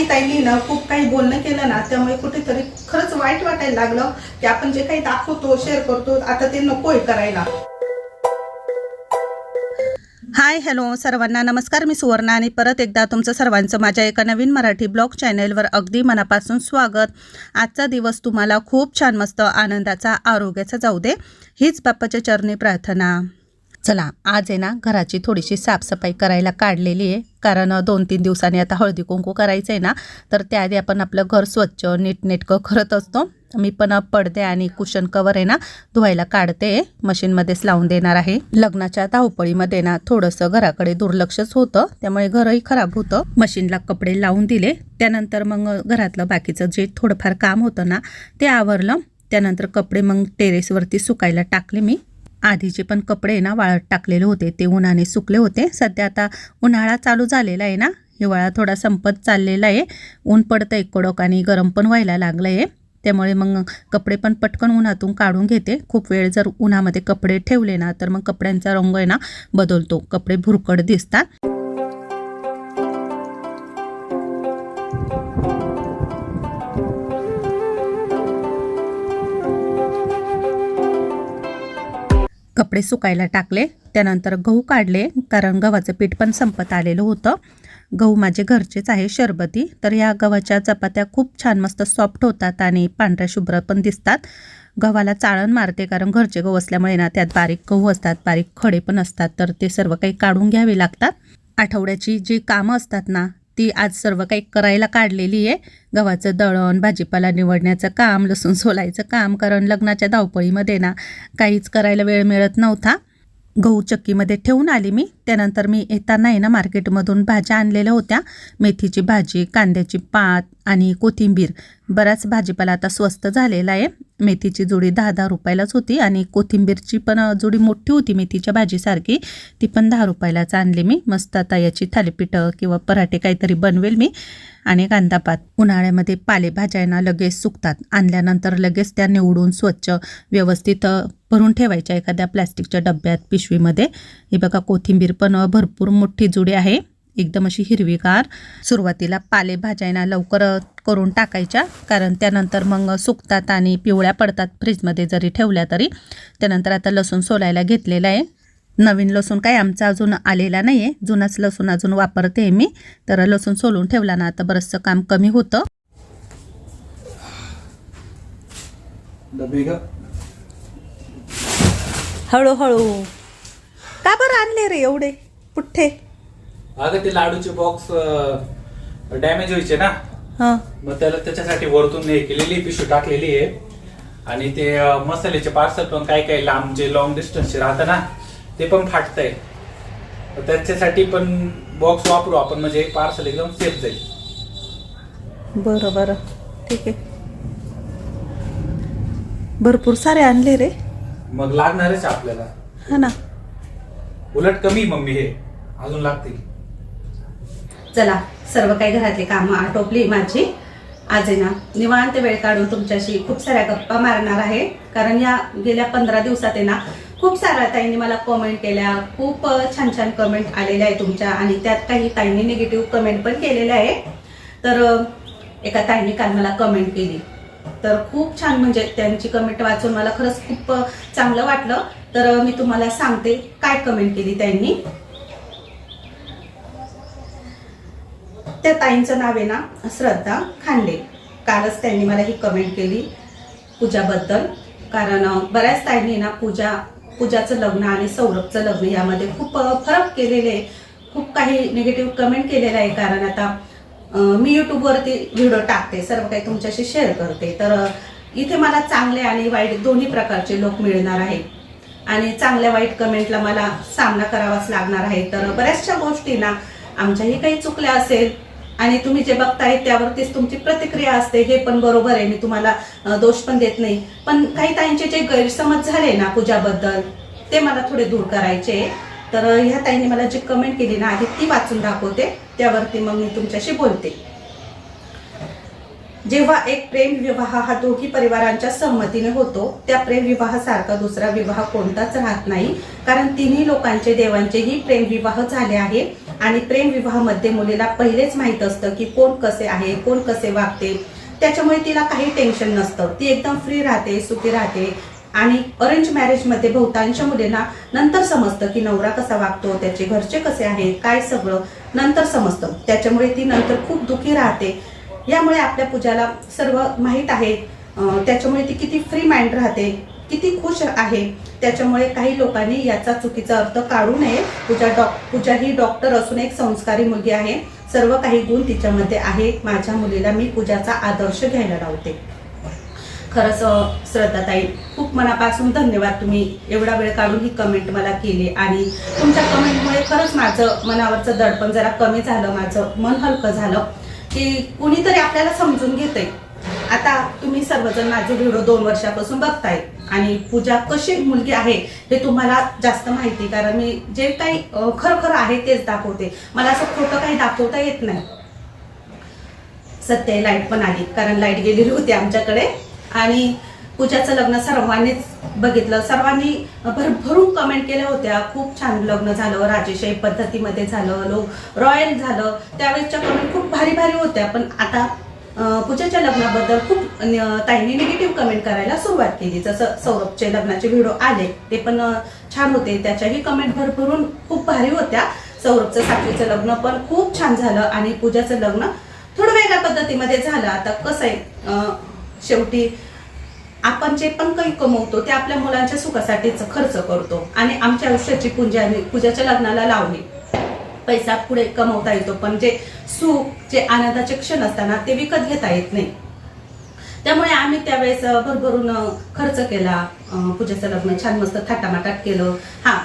काही ताईंनी ना खूप काही बोलणं केलं ना त्यामुळे कुठेतरी खरंच वाईट वाटायला लागलं की आपण जे काही दाखवतो शेअर करतो आता ते नकोय करायला. हाय हॅलो सर्वांना नमस्कार. मी सुवर्णा आणि परत एकदा तुमचं सर्वांचं माझ्या एका नवीन मराठी ब्लॉग चॅनेलवर अगदी मनापासून स्वागत. आजचा दिवस तुम्हाला खूप छान मस्त आनंदाचा आरोग्याचा जाऊ दे. हीच बाप्पाच्या चरणी प्रार्थना. चला आज आहे ना घराची थोडीशी साफसफाई करायला काढलेली आहे. कारण दोन तीन दिवसांनी आता हळदी कुंकू करायचं आहे ना तर त्याआधी आपण आपलं घर स्वच्छ नीटनेटकं करत असतो. मी पण पडदे आणि कुशन कवर आहे ना धुवायला काढते. मशीनमध्येच लावून देणार आहे. लग्नाच्या धावपळीमध्ये ना थोडंसं घराकडे दुर्लक्षच होतं. त्यामुळे घरही खराब होतं. मशीनला कपडे लावून दिले. त्यानंतर मग घरातलं बाकीचं जे थोडंफार काम होतं ना ते आवरलं. त्यानंतर कपडे मग टेरेसवरती सुकायला टाकले मी. आधीचे पण कपडे ना वाळत टाकलेले होते ते उन्हाने सुकले होते. सध्या आता उन्हाळा चालू झालेला आहे ना हिवाळा थोडा संपत चाललेला आहे. ऊन पडतं एक कडक आणि गरम पण व्हायला लागलं आहे त्यामुळे मग कपडे पण पटकन उन्हातून काढून घेते. खूप वेळ जर उन्हामध्ये कपडे ठेवले ना तर मग कपड्यांचा रंग आहे ना बदलतो. कपडे भुरकट दिसतात. कपडे सुकायला टाकले त्यानंतर गहू काढले कारण गव्हाचं पीठ पण संपत आलेलं होतं. गहू माझे घरचेच आहे शरबती. तर या गव्हाच्या चपात्या खूप छान मस्त सॉफ्ट होतात आणि पांढऱ्या शुभ्र पण दिसतात. गव्हाला चाळण मारते कारण घरचे गहू असल्यामुळे ना त्यात बारीक गहू असतात बारीक खडे पण असतात. तर ते सर्व काही काढून घ्यावे लागतात. आठवड्याची जी कामं असतात ना ती आज सर्व काही करायला काढलेली आहे. गव्हाचं दळण भाजीपाला निवडण्याचं काम लसूण सोलायचं काम कारण लग्नाच्या धावपळीमध्ये ना काहीच करायला वेळ मिळत नव्हता. गहू चक्कीमध्ये ठेवून आली मी. त्यानंतर मी येताना आहे ना मार्केटमधून भाज्या आणलेल्या होत्या. मेथीची भाजी कांद्याची पात आणि कोथिंबीर. बराच भाजीपाला आता स्वस्त झालेला आहे. मेथीची जोडी दहा दहा रुपयालाच होती आणि कोथिंबीरची पण जोडी मोठी होती मेथीच्या भाजीसारखी. ती पण दहा रुपयालाच आणली मी. मस्त आता याची थालीपीठं किंवा पराठे काहीतरी बनवेल मी. आणि कांदापात उन्हाळ्यामध्ये पालेभाज्या ना लगेच सुकतात. आणल्यानंतर लगेच त्या निवडून स्वच्छ व्यवस्थित भरून ठेवायच्या एखाद्या प्लॅस्टिकच्या डब्यात पिशवीमध्ये. हे बघा कोथिंबीर पण भरपूर मोठी जुडी आहे. एकदम अशी हिरवीगार सुरुवातीला पालेभाज्या ना लवकर करून टाकायच्या. कारण त्यानंतर मग सुकतात आणि पिवळ्या पडतात फ्रीजमध्ये जरी ठेवल्या तरी. त्यानंतर आता लसूण सोलायला घेतलेला आहे. नवीन लसूण काय आमचा अजून आलेला नाही आहे जुनाच लसूण अजून वापरते मी. तर लसूण सोलून ठेवला ना आता बरंचसं काम कमी होतं. हळूहळू. का बरं आणले रे एवढे? पुठ्ठे. अगं ते लाडूचे बॉक्स डॅमेज व्हायचे ना. हां. मग त्याला त्याच्यासाठी वरतून हे केलेली पिशवी टाकलेली आहे. आणि ते अं, मसाल्याचे पार्सल पण काय काय लांब जे लॉंग डिस्टन्सचे राहतं ना ते पण फाटतंय. तर त्याच्यासाठी पण बॉक्स वापरू आपण म्हणजे पार्सल एकदम सेफ जाईल. बरं बरं. ठीक आहे. भरपूर सारे आणले रे. मग लागणारच आपल्याला. हा ना. उलट कमी मम्मी हे. अजून लागतील. चला सर्व काही घरातली कामं आटोपली माझी. आज आहे ना निवांत वेळ काढून तुमच्याशी खूप साऱ्या गप्पा मारणार आहे. कारण या गेल्या पंधरा दिवसात आहे ना खूप साऱ्या ताईंनी मला कमेंट केल्या खूप छान छान कमेंट आलेल्या आहे तुमच्या. आणि त्यात काही ताईंनी निगेटिव्ह कमेंट पण केलेल्या आहे. तर एका ताईंनी काल मला कमेंट केली. तर खूप छान म्हणजे त्यांची कमेंट वाचून मला खरंच खूप चांगलं वाटलं. तर मी तुम्हाला सांगते काय कमेंट केली त्यांनी. त्या ताईंचं नाव आहे ना श्रद्धा खांडे. कालच त्यांनी मला ही कमेंट केली पूजाबद्दल. कारण बऱ्याच ताईंनी ना पूजा पूजाचं लग्न आणि सौरभचं लग्न यामध्ये खूप फरक केलेले आहे. खूप काही निगेटिव्ह कमेंट केलेलं आहे. कारण आता मी यूट्यूबवरती व्हिडिओ टाकते सर्व काही तुमच्याशी शेअर करते. तर इथे मला चांगले आणि वाईट दोन्ही प्रकारचे लोक मिळणार आहेत. आणि चांगल्या वाईट कमेंटला मला सामना करावाच लागणार आहे. तर बऱ्याचशा गोष्टी ना आमच्याही काही चुकल्या असेल आणि तुम्ही जे बघताय त्यावरतीच तुमची प्रतिक्रिया असते हे पण बरोबर आहे. मी तुम्हाला दोष पण देत नाही. पण काही ताईंचे जे गैरसमज झाले ना पूजाबद्दल ते मला थोडे दूर करायचे तर ह्या ताईंनी मला जी कमेंट केली ना आधी ती वाचून दाखवते. त्यावरती मग मी तुमच्याशी बोलते. जेव्हा एक प्रेम विवाह हा दोघी परिवारांच्या संमतीने होतो त्या प्रेम विवाहासारखा दुसरा विवाह कोणताच राहत नाही. कारण तिन्ही लोकांचे देवांचेही प्रेम विवाह झाले आहे. आणि प्रेम विवाहामध्ये मुलीला पहिलेच माहीत असतं की कोण कसे आहे कोण कसे वागते. त्याच्यामुळे तिला काही टेन्शन नसतं. ती एकदम फ्री राहते सुखी राहते. आणि अरेंज मॅरेजमध्ये बहुतांश मुलींना नंतर समजतं की नवरा कसा वागतो त्याचे घरचे कसे आहेत काय सगळं नंतर समजतं. त्याच्यामुळे ती नंतर खूप दुखी राहते. यामुळे आपल्या पूजाला सर्व माहीत आहे. त्याच्यामुळे ती किती फ्री माइंड राहते. किती खुश आहे? त्याच्यामुळे काही लोकांनी याचा चुकीचा अर्थ काढू नये. पूजा डॉक पूजा ही डॉक्टर असून एक संस्कारी मुलगी आहे. सर्व काही गुण तिच्यामध्ये आहे. माझ्या मुलीला मी पूजाचा आदर्श घ्यायला लावते. खरंच श्रद्धाताई खूप मनापासून धन्यवाद तुम्ही एवढा वेळ काढून ही कमेंट मला केली आणि तुमच्या कमेंटमुळे खरंच माझं मनावरचं दडपण जरा कमी झालं माझं मन हलकं झालं की कुणीतरी आपल्याला समजून घेतंय. आता तुम्ही सर्वजण माझे व्हिडिओ दोन वर्षापासून बघताय. आणि पूजा कशी मुलगी आहे हे तुम्हाला जास्त माहिती कारण मी जे काही अं, खरं खरं आहे तेच दाखवते. मला असं खोटं काही दाखवता येत नाही. सध्या लाइट पण आली. कारण लाइट गेलेली होती आमच्याकडे. आणि पूजाचं लग्न सर्वांनीच बघितलं. सर्वांनी भरभरून कमेंट केल्या होत्या. खूप छान लग्न झालं. राजेशाही पद्धतीमध्ये झालं. लो रॉयल झालं. त्यावेळेसच्या कमेंट खूप भारी भारी होत्या. पण आता पूजाच्या लग्नाबद्दल खूप ताईने ताईंनी निगेटिव्ह कमेंट करायला सुरुवात केली. जसं सौरभचे लग्नाचे व्हिडिओ आले ते पण छान होते. त्याच्याही कमेंट भरभरून खूप भारी होत्या. सौरभचं साक्षीचं लग्न पण खूप छान झालं आणि पूजाचं लग्न थोडं वेगळ्या पद्धतीमध्ये झालं. आता कसं आहे शेवटी आपण जे पण काही कमवतो ते आपल्या मुलांच्या सुखासाठीच खर्च करतो आणि आमच्या आयुष्याची पूजा पूजाच्या लग्नाला लावली. पैसा पुढे कमवता येतो. पण जे सुख जे आनंदाचे क्षण असताना ते विकत घेता येत नाही. त्यामुळे आम्ही त्यावेळेस भरभरून खर्च केला. पूजेचं लग्न छान मस्त थाटामाटात केलं. हा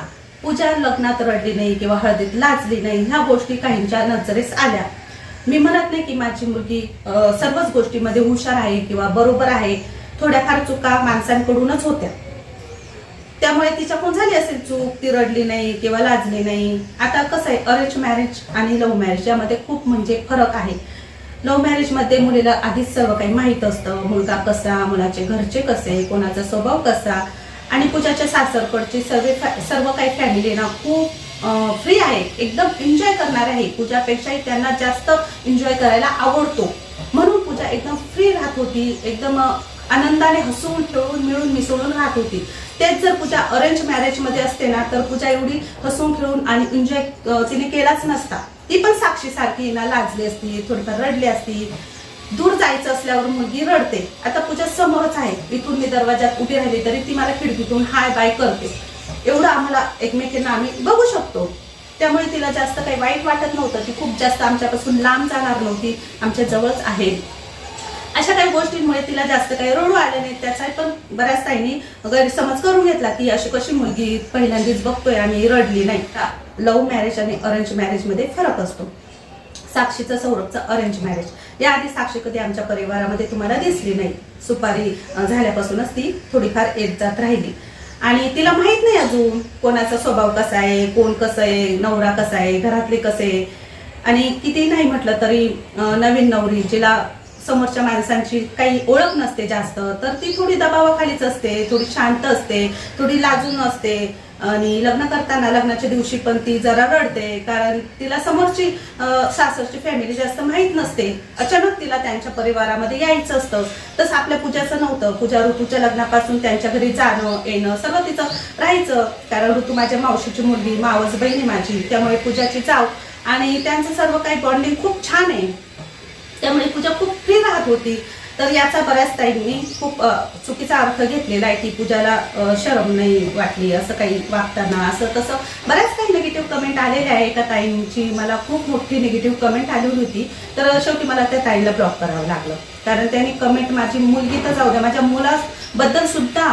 पूजा लग्नात रडली नाही किंवा हळदीत लाजली नाही ह्या गोष्टी काहींच्या नजरेस आल्या. मी म्हणत नाही की माझी मुलगी सर्वच गोष्टीमध्ये हुशार आहे किंवा बरोबर आहे. थोड्याफार चुका माणसांकडूनच होत्या. त्यामुळे तिच्याकडून झाली असेल चूक? ती रडली नाही किंवा लाजली नाही. आता कसं आहे अरेंज मॅरेज आणि लव्ह मॅरेज यामध्ये खूप म्हणजे फरक आहे. लव्ह मॅरेजमध्ये मुलीला आधीच सर्व काही माहीत असतं. मुलगा कसा मुलाचे घरचे कसे कोणाचा स्वभाव कसा आणि पूजाच्या सासरकडची सर्व सर्व काही फॅमिली ना खूप फ्री आहे. एकदम एन्जॉय करणार आहे. पूजापेक्षाही त्यांना जास्त एन्जॉय करायला आवडतो. म्हणून पूजा एकदम फ्री राहत होती. एकदम आनंदाने हसून खेळून मिळून मिसळून राहत होती. तेच जर पूजा अरेंज मॅरेजमध्ये असते ना तर पूजा एवढी हसून खेळून आणि एन्जॉय तिने केलाच नसता. ती पण साक्षी सारखी ना लाजली असती थोडीफार रडली असती. दूर जायचं असल्यावर मुलगी रडते. आता पूजा समोरच आहे. इथून मी दरवाजात उभी राहिली तरी ती मला खिडकीतून हाय बाय करते. एवढं आम्हाला एकमेकींना आम्ही बघू शकतो. त्यामुळे तिला जास्त काही वाईट वाटत नव्हतं. ती खूप जास्त आमच्यापासून लांब जाणार नव्हती. आमच्या जवळच आहे. अशा काही गोष्टींमुळे तिला जास्त काही रडू आले नाही त्याचा पण बऱ्याच ताईंनी गैरसमज करून घेतला की अशी कशी मुलगी पहिल्यांदाच बघतोय आणि रडली नाही का? लव्ह मॅरेज आणि अरेंज मॅरेजमध्ये फरक असतो. साक्षीचं सौरभचं अरेंज मॅरेज याआधी साक्षी कधी आमच्या परिवारामध्ये तुम्हाला दिसली नाही. सुपारी झाल्यापासूनच ती थोडीफार येत जात राहिली. आणि तिला माहीत नाही अजून कोणाचा स्वभाव कसा आहे कोण कसं आहे नवरा कसा आहे घरातले कसे आहे. आणि किती नाही म्हटलं तरी नवीन नवरी जिला समोरच्या माणसांची काही ओळख नसते जास्त तर ती थोडी दबावाखालीच असते थोडी शांत असते थोडी लाजून असते. आणि लग्न करताना लग्नाच्या दिवशी पण ती जरा रडते कारण तिला समोरची सासरची फॅमिली जास्त माहीत नसते. अचानक तिला त्यांच्या परिवारामध्ये यायचं असतं. तसं आपल्या पूजाचं नव्हतं. पूजा ऋतूच्या लग्नापासून त्यांच्या घरी जाणं येणं सर्व तिचं राहायचं. कारण ऋतू माझ्या मावशीची मुलगी मावस बहिणी माझी त्यामुळे पूजाची जाव. आणि त्यांचं सर्व काही बॉन्डिंग खूप छान आहे. त्यामुळे पूजा खूप फ्री राहत होती. तर याचा बऱ्याच ताईंनी खूप चुकीचा अर्थ घेतलेला आहे की पूजाला शरम नाही वाटली असं काही वागताना असं तसं. बऱ्याच काही निगेटिव्ह कमेंट आलेल्या आहे. एका ताईंची मला खूप मोठी निगेटिव्ह कमेंट आलेली होती. तर शेवटी मला त्या ताईला ब्लॉक करावं लागलं. कारण त्यांनी कमेंट माझी मुलगी तर जाऊ द्या माझ्या मुलाबद्दल सुद्धा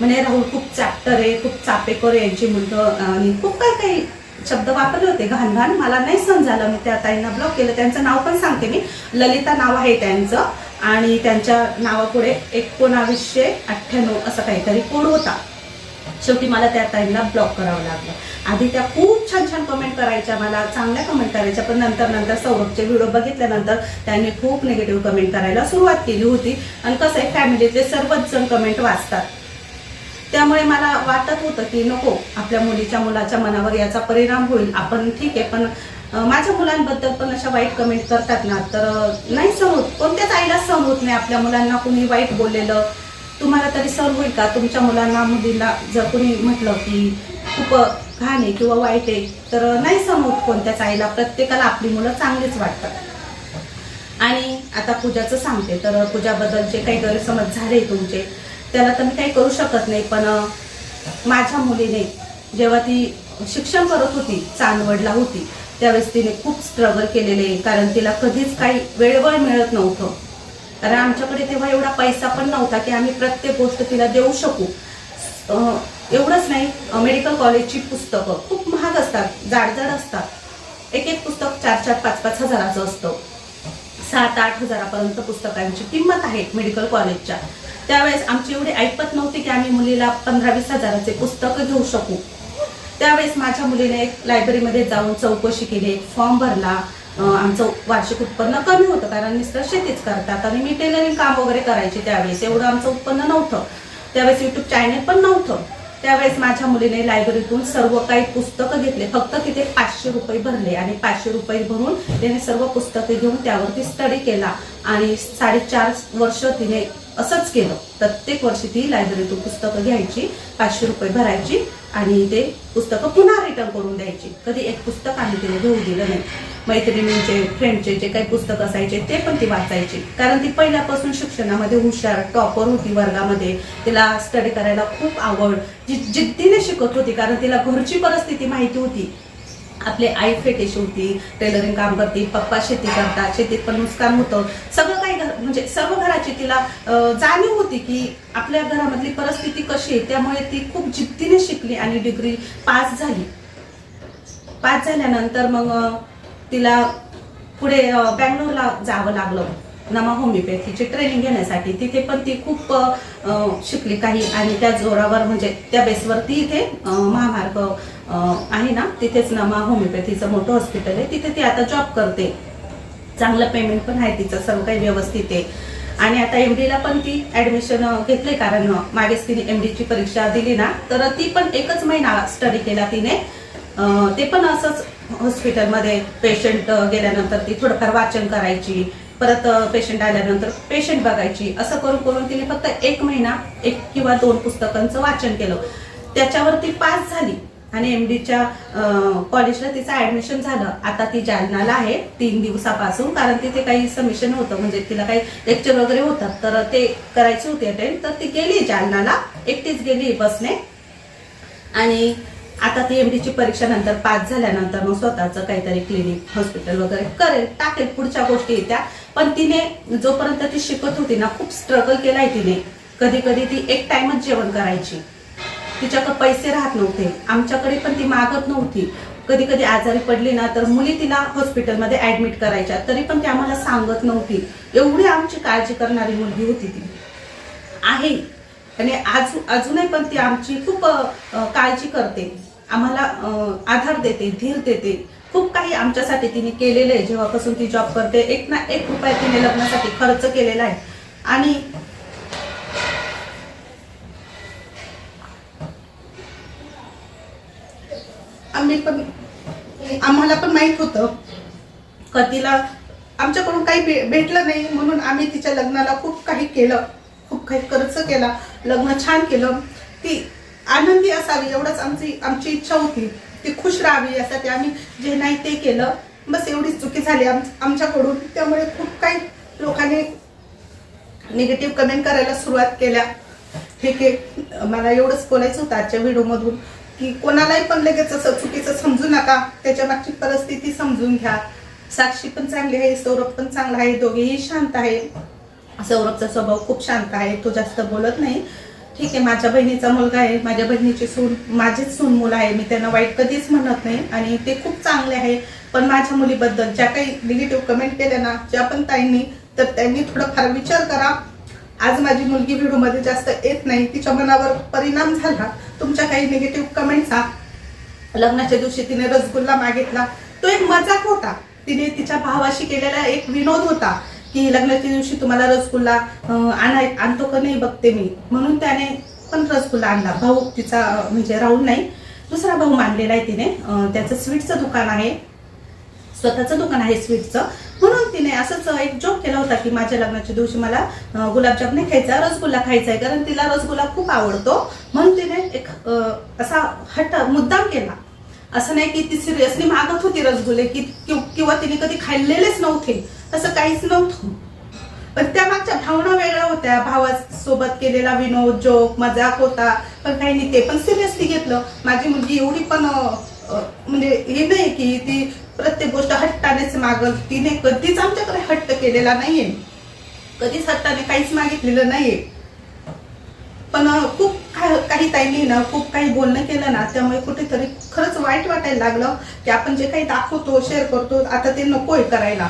म्हणजे राहुल खूप चॅप्टर आहे खूप चापेकर आहे यांची मुलगं आणि खूप काही काही शब्द वापरले होते घाण घाण मला नाही सहन झालं. मी त्या ताईंना ब्लॉक केलं. त्यांचं नाव पण सांगते मी. ललिता नाव आहे त्यांचं. आणि त्यांच्या नावापुढे एकोणावीसशे अठ्ठ्याण्णव असं काहीतरी कोड होता. शेवटी मला त्या ताईंना ब्लॉक करावं लागलं. आधी त्या खूप छान छान कमेंट करायच्या. मला चांगल्या कमेंट करायच्या. पण नंतर नंतर सौरभचे व्हिडिओ बघितल्यानंतर त्यांनी खूप निगेटिव्ह कमेंट करायला सुरुवात केली होती. आणि कसं आहे फॅमिलीतले सर्वच जण कमेंट वाचतात. त्यामुळे मला वाटत होतं की नको आपल्या मुलीच्या मुलाच्या मनावर याचा परिणाम होईल. आपण ठीक आहे पण माझ्या मुलांबद्दल पण अशा वाईट कमेंट करतात ना तर नाही सहन होत. कोणत्याच आईला सहन होत नाही आपल्या मुलांना कुणी वाईट बोललेलं. तुम्हाला तरी सहन होईल का? तुमच्या मुलांना मुलीला जर कुणी म्हटलं की खूप घाण आहे किंवा वाईट आहे तर नाही सहन होत कोणत्याच आईला. प्रत्येकाला आपली मुलं चांगलीच वाटतात. आणि आता पूजाचं सांगते तर पूजाबद्दल जे काही गैरसमज झाले तुमचे. त्याला तर मी काही करू शकत नाही पण माझ्या मुलीने जेव्हा ती शिक्षण करत होती चांदवडला होती त्यावेळेस तिने खूप स्ट्रगल केलेले कारण तिला कधीच काही वेळवळ मिळत नव्हतं. कारण आमच्याकडे तेव्हा एवढा पैसा पण नव्हता की आम्ही प्रत्येक गोष्ट तिला देऊ शकू. एवढंच नाही मेडिकल कॉलेजची पुस्तकं खूप महाग असतात जाडजाड असतात. एक एक पुस्तक चार चार पाच पाच हजाराचं असतं. सात आठ हजारापर्यंत पुस्तकांची किंमत आहे मेडिकल कॉलेजच्या त्यावेळेस आमची एवढी ऐपत नव्हती की आम्ही मुलीला पंधरा वीस हजाराचे पुस्तकं घेऊ शकू. त्यावेळेस माझ्या मुलीने एक लायब्ररीमध्ये जाऊन चौकशी केली एक फॉर्म भरला. आमचं वार्षिक उत्पन्न कमी होतं कारण मिस्टर शेतीच करतात आणि मी टेलरिंग काम वगैरे करायचे त्यावेळेस. एवढं आमचं उत्पन्न नव्हतं. त्यावेळेस यूट्यूब चॅनल पण नव्हतं. त्यावेळेस माझ्या मुलीने लायब्ररीतून सर्व काही पुस्तकं घेतले. फक्त तिथे पाचशे रुपये भरले आणि पाचशे रुपये भरून तिने सर्व पुस्तकं घेऊन त्यावरती स्टडी केला. आणि साडेचार वर्ष तिने असंच केलं. प्रत्येक वर्षी ती लायब्ररीतून पुस्तकं घ्यायची पाचशे रुपये भरायची आणि ते पुस्तकं पुन्हा रिटर्न करून द्यायची. कधी एक पुस्तक आम्ही तिने घेऊ दिलं नाही. मैत्रिणींचे फ्रेंडचे जे काही पुस्तक असायचे ते पण ती वाचायची. कारण ती पहिल्यापासून शिक्षणामध्ये हुशार टॉपर होती वर्गामध्ये. तिला स्टडी करायला खूप आवड. जी जिद्दीने शिकत होती कारण तिला घरची परिस्थिती माहिती होती. आपले आई फेटे होती टेलरिंग काम करते पप्पा शेती करतात शेतीत पण नुकसान होतं. सगळं काही घर म्हणजे सर्व घराची तिला जाणीव होती की आपल्या घरामधली परिस्थिती कशी आहे त्यामुळे ती खूप जिद्दीने शिकली आणि डिग्री पास झाली. पास झाल्यानंतर मग तिला पुढे बँगलोरला जावं लागलं. नमा होमिओपॅथीची ट्रेनिंग घेण्यासाठी. तिथे पण ती खूप शिकली काही. आणि त्या जोरावर म्हणजे त्या बेसवरती इथे महामार्ग आहे ना तिथेच नमा होमिओपॅथीचं मोठं हॉस्पिटल आहे. तिथे ती आता जॉब करते. चांगलं पेमेंट पण आहे तिचं सर्व काही व्यवस्थित आहे. आणि आता एम डीला पण ती ॲडमिशन घेतले कारण मागेच तिने एम डीची परीक्षा दिली ना तर ती पण एकच महिना स्टडी केला तिने. ते पण असंच हॉस्पिटलमध्ये पेशंट गेल्यानंतर ती थोडंफार वाचन करायची परत पेशंट आल्यानंतर पेशंट बघायची असं करून करून तिने फक्त एक महिना एक किंवा दोन पुस्तकांचं वाचन केलं. त्याच्यावर ती पास झाली. आणि एम डीच्या कॉलेजला तिचं ऍडमिशन झालं. आता ती जालनाला आहे तीन दिवसापासून कारण तिथे काही सबमिशन होतं. म्हणजे तिला काही लेक्चर वगैरे होतात. तर ते करायची होती अटेंड तर ती गेली जालनाला एकटीच गेली बसने. आणि आता ती एमडीची परीक्षा नंतर पास झाल्यानंतर मग स्वतःचं काहीतरी क्लिनिक हॉस्पिटल वगैरे करेल टाकेल पुढच्या गोष्टी येत्या. पण तिने जोपर्यंत ती शिकत होती ना खूप स्ट्रगल केलाय तिने. कधी कधी ती एक टाइमच जेवण करायची. तिच्याकडे पैसे राहत नव्हते. आमच्याकडे पण ती मागत नव्हती. कधी कधी आजारी पडली ना तर मुली तिला हॉस्पिटलमध्ये ऍडमिट करायच्या. तरी पण ती आम्हाला सांगत नव्हती. एवढी आमची काळजी करणारी मुलगी होती ती. आहे. आणि आज अजूनही पण ती आमची खूप काळजी करते. आम्हाला आधार देते धीर देते. खूप काही आमच्यासाठी तिने केलेलं आहे. जेव्हापासून ती जॉब करते एक ना एक रुपया तिने लग्नासाठी खर्च केलेला आहे. आणि आम्ही पण आम्हाला पण माहीत होतं. का तिला आमच्याकडून काही भे- भेटलं नाही. म्हणून आम्ही तिच्या लग्नाला खूप काही केलं. खूप काही खर्च केला. लग्न छान केलं. ती आनंदी असावी एवढंच आमची आमची इच्छा होती. ती खुश राहावी यासाठी आम्ही जे नाही ते केलं. बस एवढीच चुकी झाली आम आमच्याकडून. त्यामुळे खूप काही लोकांनी निगेटिव्ह कमेंट करायला सुरुवात केल्या. ठीक आहे. मला एवढंच बोलायचं होतं आजच्या व्हिडिओमधून की कोणालाही पण लगेच असं चुकीचं समजू नका. त्याच्या मागची परिस्थिती समजून घ्या. साक्षी पण चांगली आहे सौरभ पण चांगला आहे दोघेही शांत आहे. सौरभचा स्वभाव खूप शांत आहे तो जास्त बोलत नाही. ठीक आहे माझ्या बहिणीचा मुलगा आहे माझ्या बहिणीची सून माझीच सून मुलं आहे मी त्यांना वाईट कधीच म्हणत नाही आणि ते खूप चांगले आहे. पण माझ्या मुलीबद्दल ज्या काही निगेटिव्ह कमेंट केल्या ना ज्या पण ताईंनी तर त्यांनी थोडाफार विचार करा. आज माझी मुलगी व्हिडिओमध्ये जास्त येत नाही तिच्या मनावर परिणाम झाला. तुमच्या काही निगेटिव्ह कमेंटचा लग्नाच्या दिवशी तिने रसगुल्ला मागितला. तो एक मजाक होता. तिने तिच्या भावाशी केलेला एक विनोद होता की लग्नाच्या दिवशी तुम्हाला रसगुल्ला आणाय आणतो का नाही बघते मी. म्हणून त्याने पण रसगुल्ला आणला. भाऊ तिचा म्हणजे राहुल नाही दुसरा भाऊ मानलेला आहे तिने. त्याचं स्वीटचं दुकान आहे. स्वतःचं दुकान आहे स्वीटचं. तिने असंच एक जोक केला होता की माझ्या लग्नाच्या दिवशी मला गुलाबजाम नाही खायचा रसगुल्ला खायचा आहे कारण तिला रसगुल्ला खूप आवडतो. म्हणून तिने एक असा हट्ट मुद्दाम केला. असं नाही की ती सिरियसली मागत होती रसगुल्ले की किंवा तिने कधी खाल्लेलेच नव्हते. तसं काहीच नव्हतं. पण त्या मागच्या भावना वेगळ्या होत्या. भावासोबत केलेला विनोद जोक मजाक होता. पण काही नाही ते पण सिरियसली घेतलं. माझी मुलगी एवढी पण म्हणजे हे नाही की ती प्रत्येक गोष्ट हट्टानेच मागल. तिने कधीच आमच्याकडे हट्ट केलेला नाहीये. कधीच हट्टाने काहीच मागितलेलं नाहीये. पण खूप काही ताईंनी ना खूप काही बोलणं केलं ना त्यामुळे कुठेतरी खरंच वाईट वाटायला लागलं की आपण जे काही दाखवतो शेअर करतो आता ते नकोय करायला.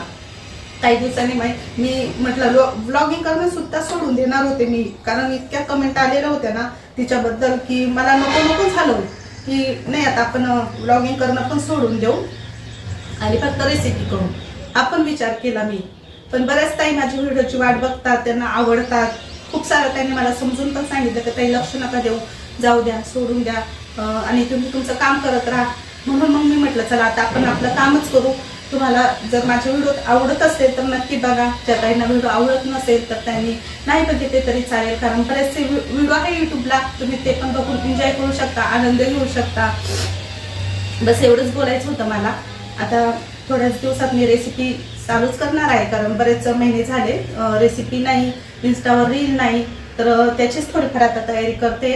काही दिवसांनी माहीत मी म्हटलं ब्लॉगिंग करणं सुद्धा सोडून देणार होते मी. कारण इतक्या कमेंट आलेल्या होत्या ना तिच्याबद्दल की मला नको नको झालं. की नाही आता आपण ब्लॉगिंग करणं पण सोडून देऊ. आणि फक्त रेसिपी करू हा विचार केला मी. पण बऱ्याच ताई माझी व्हिडिओची वाट बघतात त्यांना आवडतात. खूप सारं त्यांनी मला समजून पण सांगितलं की ताई लक्ष नका देऊ. जाऊ द्या सोडून द्या. आणि तुम्ही तुमचं काम करत राहा. म्हणून मग मी म्हटलं चला आता आपण आपलं कामच करू. तुम्हाला जर माझे व्हिडिओ आवडत असेल तर नक्की बघा. ज्या ताईंना व्हिडिओ आवडत नसेल तर त्यांनी नाही बघितले तरी चालेल. कारण बरेचसे व्हिडिओ आहे युट्यूबला तुम्ही ते पण बघून एन्जॉय करू शकता आनंद घेऊ शकता. बस एवढंच बोलायचं होतं मला. आता थोड्याच दिवसात मी रेसिपी चालूच करणार आहे कारण बरेच महिने झाले रेसिपी नाही इन्स्टावर रील नाही तर त्याचीच थोडीफार आता तयारी करते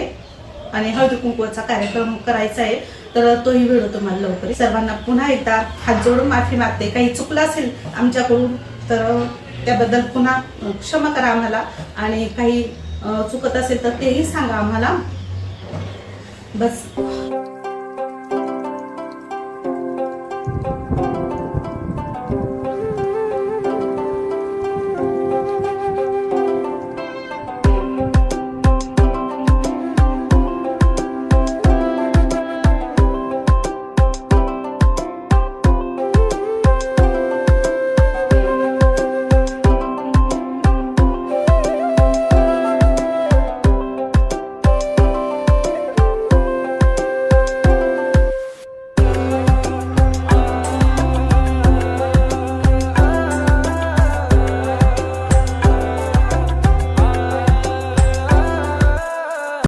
आणि हळदी कुंकूचा कार्यक्रम करायचा आहे. तर तोही व्हिडिओ तुम्हाला लवकर सर्वांना पुन्हा एकदा हात जोडून माफी मागते. काही चुकलं असेल आमच्याकडून तर त्याबद्दल पुन्हा क्षमा करा आम्हाला. आणि काही चुकत असेल तर तेही सांगा आम्हाला. बस.